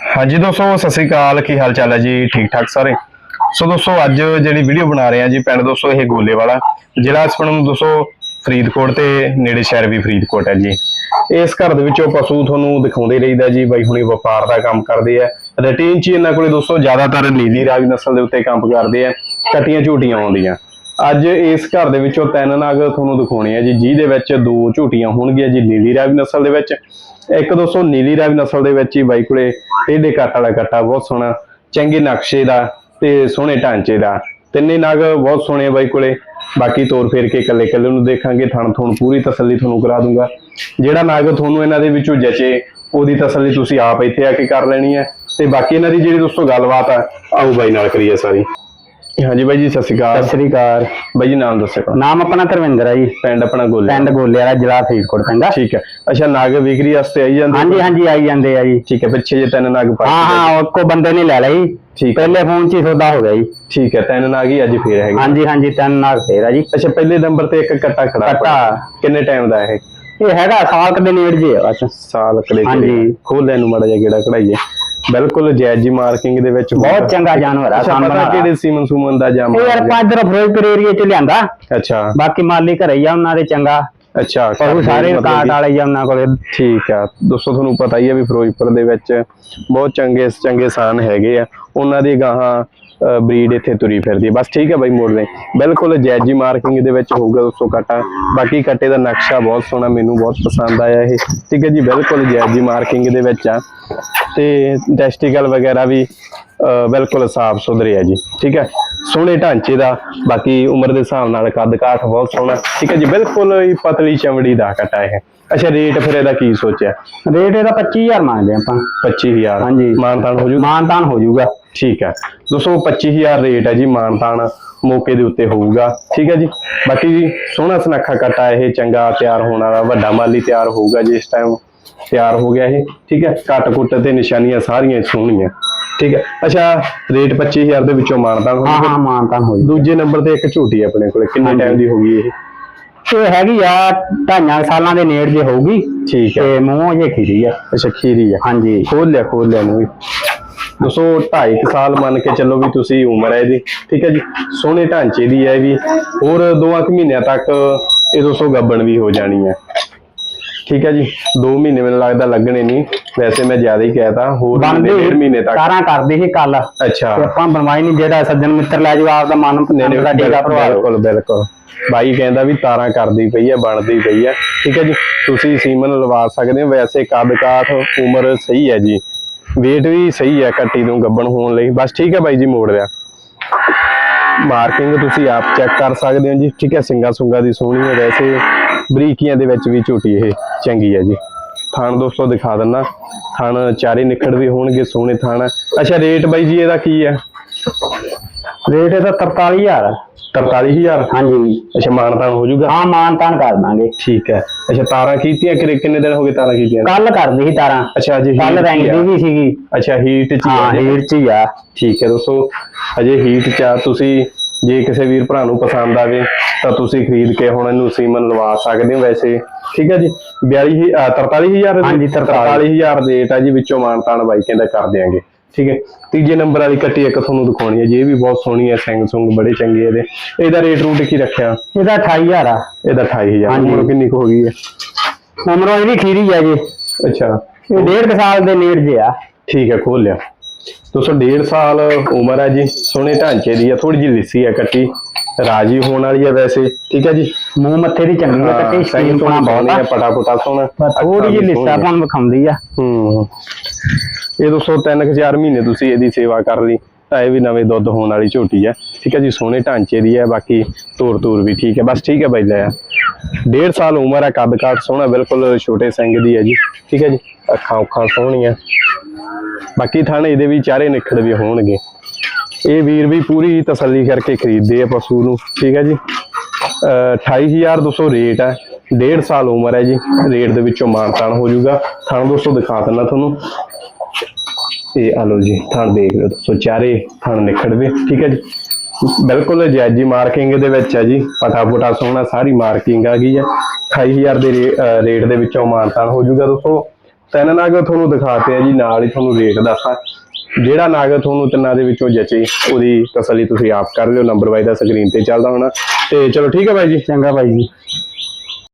ਹਾਂਜੀ ਦੋਸਤੋ, ਸਤਿ ਸ੍ਰੀ ਅਕਾਲ। ਕੀ ਹਾਲ ਚਾਲ ਹੈ ਜੀ? ਠੀਕ ਠਾਕ ਸਾਰੇ? ਸੋ ਦੋਸਤੋ, ਅੱਜ ਜਿਹੜੀ ਵੀਡੀਓ ਬਣਾ ਰਹੇ ਆ ਜੀ ਪਿੰਡ ਦੋਸਤੋ, ਇਹ ਗੋਲੇ ਵਾਲਾ ਜ਼ਿਲ੍ਹਾ ਇਸ ਪਿੰਡ ਨੂੰ ਦੋਸਤੋ, ਫਰੀਦਕੋਟ ਤੇ ਨੇੜੇ ਸ਼ਹਿਰ ਵੀ ਫਰੀਦਕੋਟ ਹੈ ਜੀ। ਇਸ ਘਰ ਦੇ ਵਿੱਚੋਂ ਪਸ਼ੂ ਤੁਹਾਨੂੰ ਦਿਖਾਉਂਦੇ ਰਹੀਦਾ ਜੀ, ਬਾਈ ਹੁਣੀ ਵਪਾਰ ਦਾ ਕੰਮ ਕਰਦੇ ਆ। ਰੂਟੀਨ ਚ ਇਹਨਾਂ ਕੋਲੇ ਦੋਸਤੋ, ਜ਼ਿਆਦਾਤਰ ਨੀਲੀ ਰਾਜ ਨਸਲ ਦੇ ਉੱਤੇ ਕੰਮ ਕਰਦੇ ਆ, ਕਟੀਆਂ ਝੂਟੀਆਂ ਆਉਂਦੀਆਂ। ਅੱਜ ਇਸ ਘਰ ਦੇ ਵਿੱਚੋਂ ਤਿੰਨ ਨਾਗ ਤੁਹਾਨੂੰ ਦਿਖਾਉਣੇ ਆ ਜੀ, ਜਿਹਦੇ ਵਿੱਚ ਦੋ ਝੂਟੀਆਂ ਹੋਣਗੀਆਂ ਜੀ, ਨੀਲੀ ਰਾਵੀ ਨਸਲ ਦੇ ਵਿੱਚ। ਇੱਕ ਦੋਸਤੋ, ਨੀਲੀ ਰਾਵੀ ਨਸਲ ਦੇ ਵਿੱਚ ਹੀ ਬਾਈ ਕੋਲੇ ਟੇਢੇ ਕੱਟ ਵਾਲਾ ਕੱਟਾ, ਬਹੁਤ ਸੋਹਣਾ, ਚੰਗੇ ਨਕਸ਼ੇ ਦਾ ਤੇ ਸੋਹਣੇ ਢਾਂਚੇ ਦਾ। ਤਿੰਨੇ ਨਾਗ ਬਹੁਤ ਸੋਹਣੇ ਆ ਬਾਈ ਕੋਲੇ। ਬਾਕੀ ਤੋਰ ਫੇਰ ਕੇ ਇਕੱਲੇ ਇਕੱਲੇ ਨੂੰ ਦੇਖਾਂਗੇ ਥਣ ਥਣ ਪੂਰੀ ਤਸੱਲੀ ਤੁਹਾਨੂੰ ਕਰਾ ਦੂੰਗਾ। ਜਿਹੜਾ ਨਾਗ ਤੁਹਾਨੂੰ ਇਹਨਾਂ ਦੇ ਵਿੱਚੋਂ ਜਚੇ, ਉਹਦੀ ਤਸੱਲੀ ਤੁਸੀਂ ਆਪ ਇੱਥੇ ਆ ਕੇ ਕਰ ਲੈਣੀ ਹੈ। ਤੇ ਬਾਕੀ ਇਹਨਾਂ ਦੀ ਜਿਹੜੀ ਦੋਸਤੋ ਗੱਲਬਾਤ ਆ, ਆਓ ਬਾਈ ਨਾਲ ਕਰੀਏ ਸਾਰੀ। ਹਾਂਜੀ ਬਾਈ ਜੀ ਸਤਿ ਸ਼੍ਰੀ ਅਕਾਲ। ਸਤਿ ਸ੍ਰੀ ਅਕਾਲ। ਬਾਈ ਜੀ ਨਾਮ ਦੱਸੋ ਨਾਮ ਆਪਣਾ ਧਰਮਿੰਦਰ ਹੈ ਜੀ। ਪਿੰਡ ਆਪਣਾ ਗੋਲੇ ਪਿੰਡ ਗੋਲੇ ਵਾਲਾ ਜ਼ਿਲ੍ਹਾ ਫਰੀਦਕੋਟ ਪੈਂਦਾ ਠੀਕ ਹੈ। ਅੱਛਾ ਨਗ ਵਿਕਰੀ ਵਾਸਤੇ ਆਈ ਜਾਂਦੇ ਹਾਂਜੀ ਹਾਂਜੀ ਆਈ ਜਾਂਦੇ ਆ ਜੀ। ਠੀਕ ਹੈ ਪਿੱਛੇ ਜੇ ਤਿੰਨ ਨਗ ਪਾ ਹਾਂ ਹਾਂ ਉਹ ਕੋ ਬੰਦੇ ਨੇ ਲੈ ਲਈ ਠੀਕ ਹੈ। ਪਹਿਲੇ ਫੋਨ 'ਚ ਹੀ ਸੌਦਾ ਹੋ ਗਿਆ ਜੀ। ਠੀਕ ਹੈ ਤਿੰਨ ਨਗ ਹੀ ਅੱਜ ਫੇਰ ਹੈਗੇ। ਹਾਂਜੀ ਹਾਂਜੀ ਤਿੰਨ ਨਾਲ ਫੇਰ ਆ ਜੀ। ਅੱਛਾ ਪਹਿਲੇ ਨੰਬਰ ਤੇ ਇੱਕ ਕੱਟਾ ਖੜਾ ਕੱਟਾ। ਕਿੰਨੇ ਟਾਈਮ ਦਾ ਇਹ? ਇਹ ਹੈਗਾ ਸਾਲ ਕੁ ਦੇ ਨੇੜੇ ਜੇ ਆ ਬਸ ਸਾਲ ਕਲੇ ਹਾਂਜੀ। ਖੋਲ ਨੂੰ ਮਾੜਾ ਜਿਹਾ ਗੇੜਾ ਕਢਾਈਏ। ਬਿਲਕੁਲ ਜਾਇਜ਼ ਜੀ ਮਾਰਕਿੰਗ ਦੇ ਵਿੱਚ। ਬਹੁਤ ਚੰਗਾ ਜਾਨਵਰ ਆ ਸਾਂਭਣ ਪਤਾ ਵਾਲਾ। ਕਿਹੜੇ ਸੀਮਨ ਸੂਮਨ ਦਾ ਜਾਮ ਇਹ ਯਾਰ ਪੰਜ ਦਰ ਫਿਰੋਜ਼ਪੁਰ ਏਰੀਏ 'ਚ ਲਿਆਂਦਾ। ਅੱਛਾ। ਬਾਕੀ ਮਾਲੀ ਘਰੇ ਹੀ ਆ ਉਹਨਾਂ ਦੇ ਚੰਗਾ। ਅੱਛਾ ਪਸ਼ੂ ਸਾਰੇ ਮਤਲਬ ਕਾਟ ਕਿ- ਵਾਲੇ ਹੀ ਆ ਉਹਨਾਂ ਕੋਲੇ। ਠੀਕ ਆ। ਦੋਸਤੋ ਤੁਹਾਨੂੰ ਪਤਾ ਹੀ ਹੈ ਵੀ ਫਿਰੋਜ਼ਪੁਰ ਦੇ ਵਿੱਚ ਬਹੁਤ ਚੰਗੇ ਚੰਗੇ ਸਾਨ ਹੈਗੇ ਆ। ਉਹਨਾਂ ਦੀ ਗਾਹਾਂ ਬਰੀਡ ਇੱਥੇ ਤੁਰੀ ਫਿਰਦੀ ਹੈ। ਬਸ ਠੀਕ ਹੈ ਬਾਈ ਮੋੜ ਦੇ। ਬਿਲਕੁਲ ਜੈਜੀ ਮਾਰਕਿੰਗ ਦੇ ਵਿੱਚ ਹੋਊਗਾ ਦੋਸਤੋ ਕੱਟਾ। ਬਾਕੀ ਕੱਟੇ ਦਾ ਨਕਸ਼ਾ ਬਹੁਤ ਸੋਹਣਾ ਮੈਨੂੰ ਬਹੁਤ ਪਸੰਦ ਆਇਆ ਇਹ। ਠੀਕ ਹੈ ਜੀ ਬਿਲਕੁਲ ਜੈਜੀ ਮਾਰਕਿੰਗ ਦੇ ਵਿੱਚ ਆ। ਤੇ ਟੈਸਟੀਕਲ ਵਗੈਰਾ ਵੀ ਬਿਲਕੁਲ ਸਾਫ਼ ਸੁਥਰੇ ਆ ਜੀ। ਠੀਕ ਹੈ ਸੋਹਣੇ ਢਾਂਚੇ ਦਾ ਬਾਕੀ ਉਮਰ ਦੇ ਹਿਸਾਬ ਨਾਲ ਕੱਦ ਕਾਠ ਬਹੁਤ ਸੋਹਣਾ। ਠੀਕ ਹੈ ਜੀ ਬਿਲਕੁਲ ਹੀ ਪਤਲੀ ਚਮੜੀ ਦਾ ਕੱਟਾ ਇਹ। ਅੱਛਾ ਰੇਟ ਫਿਰ ਇਹਦਾ ਕੀ ਸੋਚਿਆ? ਰੇਟ ਇਹਦਾ 25000 ਮੰਗਦੇ ਆਪਾਂ। 25000 ਹਾਂਜੀ। ਮਾਨਤਾਨ ਹੋ ਜੂ? ਮਾਨਤਾਨ ਹੋ ਜਾਊਗਾ ਠੀਕ ਹੈ। ਦੋਸਤੋ 25000 ਰੇਟ ਹੈ ਜੀ ਮਾਨਤਾਨ ਮੌਕੇ ਦੇ ਉੱਤੇ ਹੋਊਗਾ। ਠੀਕ ਹੈ ਜੀ। ਬਾਕੀ ਜੀ ਸੋਹਣਾ ਸੁਨੱਖਾ ਕੱਟਾ ਇਹ ਚੰਗਾ ਤਿਆਰ ਹੋਣ ਵਾਲਾ ਵੱਡਾ ਮਾਲੀ ਤਿਆਰ ਹੋਊਗਾ ਜੀ ਇਸ ਟਾਈਮ ਤਿਆਰ ਹੋ ਗਿਆ ਇਹ। ਠੀਕ ਹੈ। ਕੱਟ ਕੁੱਟ ਤੇ ਨਿਸ਼ਾਨੀਆਂ ਸਾਰੀਆਂ ਸੋਹਣੀਆਂ। ਠੀਕ ਹੈ। ਅੱਛਾ ਰੇਟ 25000 ਦੇ ਵਿੱਚੋਂ ਮਾਨਤਾਨ ਹੋ ਹਾਂ ਮਾਨਤਾਨ ਹੋ ਜਾਊਗਾ ਦੂਜੇ ਨੰਬਰ ਤੇ ਇੱਕ ਝੂਟੀ ਆਪਣੇ ਕੋਲੇ। ਕਿੰਨੇ। ਟਾਈਮ ਦੀ ਹੋਗੀ ਇਹ? ਇਹ ਹੈਗੀ ਆ ਢਾਈਆਂ ਸਾਲਾਂ ਦੇ ਨੇੜ ਜੇ ਹੋਊਗੀ। ਠੀਕ ਹੈ। ਤੇ ਮੂੰਹ ਜੇ ਖੀਰੀ ਆ। ਅੱਛਾ ਖੀਰੀ ਆ। ਹਾਂਜੀ। ਖੋਲ ਲਿਆ ਖੋਲ ਲਿਆ ਨੂੰ ਵੀ। ਦੋਸਤੋ 2.5 ਸਾਲ ਮੰਨ ਕੇ ਚੱਲੋ ਵੀ ਤੁਸੀਂ ਉਮਰ ਹੈ ਇਹਦੀ ਠੀਕ ਹੈ ਜੀ ਸੋਹਣੇ ਢਾਂਚੇ ਦੀ ਹੈ ਵੀ ਹੋਰ ਦੋਆਂ ਕੁ ਮਹੀਨਿਆਂ ਤੱਕ ਇਹ ਦੋਸਤੋ ਗੱਬਣ ਵੀ ਹੋ ਜਾਣੀ ਹੈ। ਠੀਕ ਹੈ ਜੀ 2 ਮਹੀਨੇ ਮੈਨੂੰ ਲੱਗਦਾ ਲੱਗਣੇ ਨਹੀਂ ਵੈਸੇ ਮੈਂ ਜ਼ਿਆਦਾ ਹੀ ਕਹਿਤਾ ਹੋਰ ਡੇਢ ਮਹੀਨੇ ਤੱਕ। ਕਾਰਾਂ ਕਰਦੀ ਸੀ ਕੱਲ। ਅੱਛਾ। ਤੇ ਆਪਾਂ ਬਣਵਾਈ ਨਹੀਂ ਜਿਹੜਾ ਸੱਜਣ ਮਿੱਤਰ ਲੈ ਜਾਊ ਆਪਦਾ ਮਨ ਨਹੀਂ ਦਾ ਟੀਕਾ ਭਰਵਾ ਬਿਲਕੁਲ ਬਿਲਕੁਲ। ਬਾਈ ਕਹਿੰਦਾ ਵੀ ਤਾਰਾਂ ਕਰਦੀ ਪਈ ਹੈ ਬਣਦੀ ਪਈ ਹੈ। ਠੀਕ ਹੈ ਜੀ ਤੁਸੀਂ ਸੀਮਨ ਲਵਾ ਸਕਦੇ ਹੋ ਵੈਸੇ ਕੱਦ ਕਾਠ ਉਮਰ ਸਹੀ ਹੈ ਜੀ। Weight ਵੀ ਸਹੀ ਹੈ ਕੱਟੀ ਨੂੰ ਗੱਬਣ ਹੋਣ ਲਈ। ਬਸ ਠੀਕ ਹੈ ਬਾਈ ਜੀ, ਮੋੜ ਰਿਆ ਮਾਰਕਿੰਗ ਤੁਸੀਂ ਆਪ ਚੈੱਕ ਕਰ ਸਕਦੇ ਹੋ ਜੀ। ਠੀਕ ਹੈ ਸਿੰਗਾ ਸੁੰਗਾ ਦੀ ਸੋਹਣੀ ਹੈ ਵੈਸੇ ਬਰੀਕੀਆਂ ਦੇ ਵਿੱਚ ਵੀ ਝੂਟੀ ਇਹ ਚੰਗੀ ਹੈ ਜੀ। ਥਾਣ ਦੋਸਤੋ ਦਿਖਾ ਦਿੰਨਾ। ਥਾਣ ਚਾਰੇ ਨਿਖੜ ਵੀ ਹੋਣਗੇ, ਸੋਹਣੇ ਥਾਣ ਅੱਛਾ ਰੇਟ ਬਾਈ ਜੀ, ਇਹਦਾ ਕੀ ਹੈ ਰੇਟ ਇਹਦਾ 43000 ਆ। 43000 ਹਾਂਜੀ। ਅੱਛਾ ਮਾਨਤਾਨ ਹੋ ਜਾਊਗਾ। ਹਾਂ ਮਾਨਤਾਨ ਕਰ ਦਾਂਗੇ। ਠੀਕ ਹੈ। ਅੱਛਾ ਤਾਰਾਂ ਕੀਤੀਆਂ ਕਿ ਕਿੰਨੇ ਦਿਨ ਹੋ ਗਏ ਤਾਰਾਂ ਕੀਤੀਆਂ ਕੱਲ ਕਰਦੀ ਸੀ ਤਾਰਾਂ। ਅੱਛਾ ਜੀ ਕੱਲ ਰੈਂਕ ਦੀ ਵੀ ਸੀਗੀ। ਅੱਛਾ ਹੀਟ ਚ ਹੀ। ਹੀਟ ਚ ਆ। ਠੀਕ ਹੈ ਦੋਸਤੋ ਅਜੇ ਹੀਟ ਚ ਆ। ਤੁਸੀਂ ਜੇ ਕਿਸੇ ਵੀਰ ਭਰਾ ਨੂੰ ਪਸੰਦ ਆਵੇ ਤਾਂ ਤੁਸੀਂ ਖਰੀਦ ਕੇ ਹੁਣ ਇਹਨੂੰ ਸੀਮਨ ਲਵਾ ਸਕਦੇ ਹੋ ਵੈਸੇ। ਠੀਕ ਹੈ ਜੀ? 42 43000 ਹਾਂਜੀ, 43000 ਰੇਟ ਆ ਜੀ ਵਿੱਚੋਂ ਮਾਨਤਾਨ ਬਾਈ ਕਹਿੰਦਾ ਕਰ ਦਿਆਂਗੇ। ਠੀਕ ਹੈ। ਤੀਜੇ ਨੰਬਰ ਵਾਲੀ ਕੱਟੀ ਇੱਕ ਤੁਹਾਨੂੰ ਦਿਖਾਉਣੀ ਹੈ ਜੀ ਇਹ ਵੀ ਬਹੁਤ ਸੋਹਣੀ ਹੈ ਸੁੰਗ ਬੜੇ ਚੰਗੇ ਇਹਦੇ। ਇਹਦਾ ਰੇਟ ਰੂਟ ਕੀ ਰੱਖਿਆ? ਇਹਦਾ 28000 ਆ। ਇਹਦਾ 28000 ਹਾਂਜੀ। ਉਮਰ ਕਿੰਨੀ ਕੁ ਹੋ ਗਈ ਹੈ? ਉਮਰੋਂ ਇਹਦੀ ਖੀਰੀ ਆ ਜੀ। ਅੱਛਾ। ਇਹ ਡੇਢ ਸਾਲ ਦੇ ਨੇੜ ਜੇ ਆ। ਠੀਕ ਹੈ ਖੋਲ ਲਿਆ। ਦੋਸਤੋ ਡੇਢ ਸਾਲ ਉਮਰ ਹੈ ਜੀ ਸੋਹਣੇ ਢਾਂਚੇ ਦੀ ਹੈ ਥੋੜੀ ਜਿਹੀ ਲਿੱਸੀ ਹੈ ਕੱਟੀ। ਰਾਜੀ ਹੋਣ ਵਾਲੀ ਹੈ ਵੈਸੇ ਠੀਕ ਹੈ ਜੀ? ਮੂੰਹ ਮੱਥੇ ਦੀ ਚੰਗੀ ਆ ਕੱਟੀ ਸ਼ਕੀਨ ਪਾਣਾ ਬਹੁਤ ਆ। ਪਟਾ ਪਟਾ ਸੋਹਣਾ ਥੋੜੀ ਜਿਹੀ ਲਿੱਸਾ ਨੂੰ ਵਿਖਾਉਂਦੀ ਆ। ਹੂੰ। ਇਹ ਦੋਸਤੋ 3000 ਮਹੀਨੇ ਤੁਸੀਂ ਇਹਦੀ ਸੇਵਾ ਕਰ ਲਈ, ਤਾਂ ਇਹ ਵੀ ਨਵੇਂ ਦੁੱਧ ਹੋਣ ਵਾਲੀ ਝੋਟੀ ਹੈ। ਠੀਕ ਹੈ ਜੀ, ਸੋਹਣੇ ਢਾਂਚੇ ਦੀ ਹੈ, ਬਾਕੀ ਤੂਰ ਤੂਰ ਵੀ ਠੀਕ ਹੈ। ਬਸ ਠੀਕ ਹੈ ਬਾਈ, ਲੈ ਡੇਢ ਸਾਲ ਉਮਰ ਹੈ, ਕੱਦ ਕਾਠ ਸੋਹਣਾ, ਬਿਲਕੁਲ ਛੋਟੇ ਸਿੰਘ ਦੀ ਹੈ ਜੀ। ਠੀਕ ਹੈ ਜੀ, ਅੱਖਾਂ ਉੱਖਾਂ ਸੋਹਣੀਆਂ। ਬਾਕੀ ਥਾਣੇ ਇਹਦੇ ਵੀ ਚਾਰੇ ਨਿਖੜ ਵੀ ਹੋਣਗੇ। ਇਹ ਵੀਰ ਵੀ ਪੂਰੀ ਤਸੱਲੀ ਕਰਕੇ ਖਰੀਦਦੇ ਆ ਪਸ਼ੂ ਨੂੰ। ਠੀਕ ਹੈ ਜੀ, ਅਹ 28200 ਰੇਟ ਹੈ। ਡੇਢ ਸਾਲ ਉਮਰ ਹੈ ਜੀ, ਰੇਟ ਦੇ ਵਿੱਚੋਂ ਮਾਨਤਾਨ ਹੋ ਜਾਊਗਾ। ਥਣ ਦੋਸਤੋ ਦਿਖਾ ਦਿੰਦਾ ਤੁਹਾਨੂੰ। ਇਹ ਆ ਲਓ ਜੀ, ਥਣ ਦੇਖ ਲਓ ਦੋਸਤੋ ਚਾਰੇ ਥਣ ਨਿਖੜਵੇ ਠੀਕ ਹੈ ਜੀ। ਬਿਲਕੁਲ ਜਾਇਜੀ ਮਾਰਕਿੰਗ ਦੇ ਵਿੱਚ ਹੈ ਜੀ ਪਟਾ ਸੋਹਣਾ, ਸਾਰੀ ਮਾਰਕਿੰਗ ਆ ਗਈ ਹੈ। 28000 ਦੇ ਰੇਟ ਦੇ ਵਿੱਚੋਂ ਮਾਨਤਾਨ ਹੋ ਜਾਊਗਾ ਦੋਸਤੋ। ਤਿੰਨ ਨਾਗ ਤੁਹਾਨੂੰ ਦਿਖਾਤੇ ਆ ਜੀ, ਨਾਲ ਹੀ ਤੁਹਾਨੂੰ ਰੇਟ ਦੱਸਾਂ। ਜਿਹੜਾ ਨਾਗ ਤੁਹਾਨੂੰ ਤਿੰਨਾਂ ਦੇ ਵਿੱਚੋਂ ਜਚੇ, ਉਹਦੀ ਤਸੱਲੀ ਤੁਸੀਂ ਆਪ ਕਰ ਲਿਓ, ਨੰਬਰ ਬਾਈ ਦਾ ਸਕਰੀਨ ਤੇ ਚੱਲਦਾ ਹੋਣਾ। ਤੇ ਚਲੋ ਠੀਕ ਹੈ ਬਾਈ ਜੀ। ਚੰਗਾ ਬਾਈ ਜੀ।